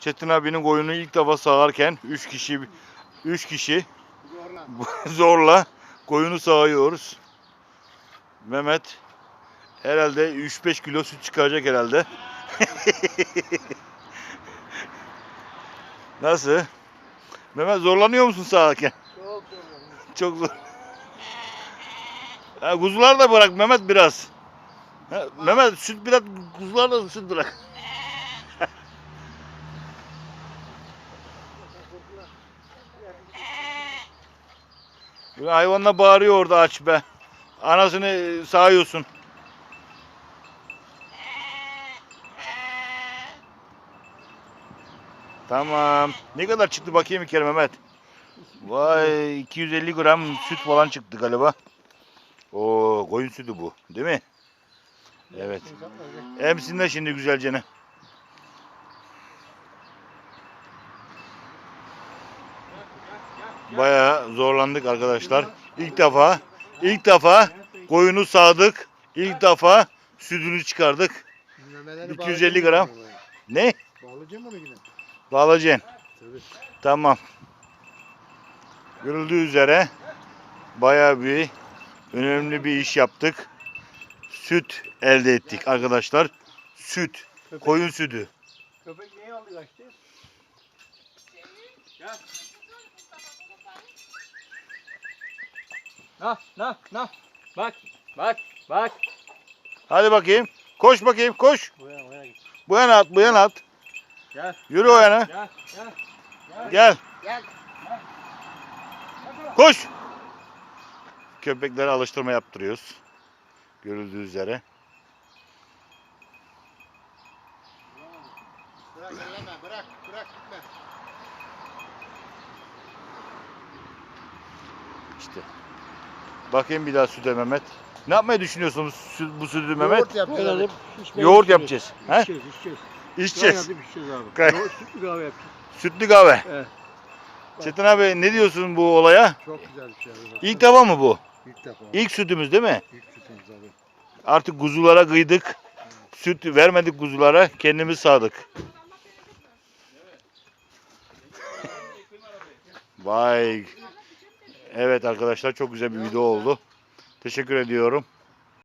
Çetin abinin koyunu ilk defa sağarken 3 kişi 3 kişi zorla koyunu sağıyoruz. Mehmet herhalde 3-5 kilo süt çıkaracak herhalde. Nasıl? Mehmet zorlanıyor musun sağarken? Çok zor. Çok zor. Ha, kuzular da bırak Mehmet biraz. Ha, Mehmet süt biraz kuzular da süt bırak. Bu Hayvanla bağırıyor orada aç be. Anasını sağıyorsun. Tamam. Ne kadar çıktı bakayım bir kere Mehmet. Vay 250 gram süt falan çıktı galiba. Oo koyun sütü bu değil mi? Evet. Emsin de şimdi güzelce ne? Bayağı zorlandık arkadaşlar. İlk defa ilk defa koyunu sağdık. İlk defa sütünü çıkardık. Memeleri 250 gram. Ne? Bağlayacağım onu yine. Bağlayacaksın. Tamam. Görüldüğü üzere bayağı bir önemli bir iş yaptık. Süt elde ettik arkadaşlar. Süt. Köpek, Koyun sütü. köpek neyi aldı kaçtı? Gel. Nah nah nah. Bak bak bak. Hadi bakayım. Koş bakayım koş. Bu yana bu yana git. Bu yana at bu yana at. Gel. Yürü o yana. Gel gel. Gel. Gel. Koş. Köpeklere alıştırma yaptırıyoruz. Görüldüğü üzere. Bırak elleme bırak bırak gitme. İşte. Bakayım bir daha süte Mehmet. Ne yapmayı düşünüyorsunuz sü- bu sütü Mehmet? Yoğurt yapacağız. Abi. Yoğurt içeceğiz. yapacağız. He? İçeceğiz, içeceğiz. İçeceğiz. Kahve yapıp içeceğiz abi. Kay- Yoğurt, sütlü kahve yapacağız. Sütlü kahve. Evet. Çetin abi ne diyorsun bu olaya? Çok güzel bir şey. abi. İlk defa mı bu? İlk defa. İlk sütümüz değil mi? İlk sütümüz abi. Artık kuzulara kıydık. Süt vermedik kuzulara. Kendimiz sağdık. Vay. Evet arkadaşlar çok güzel bir video oldu. Teşekkür ediyorum.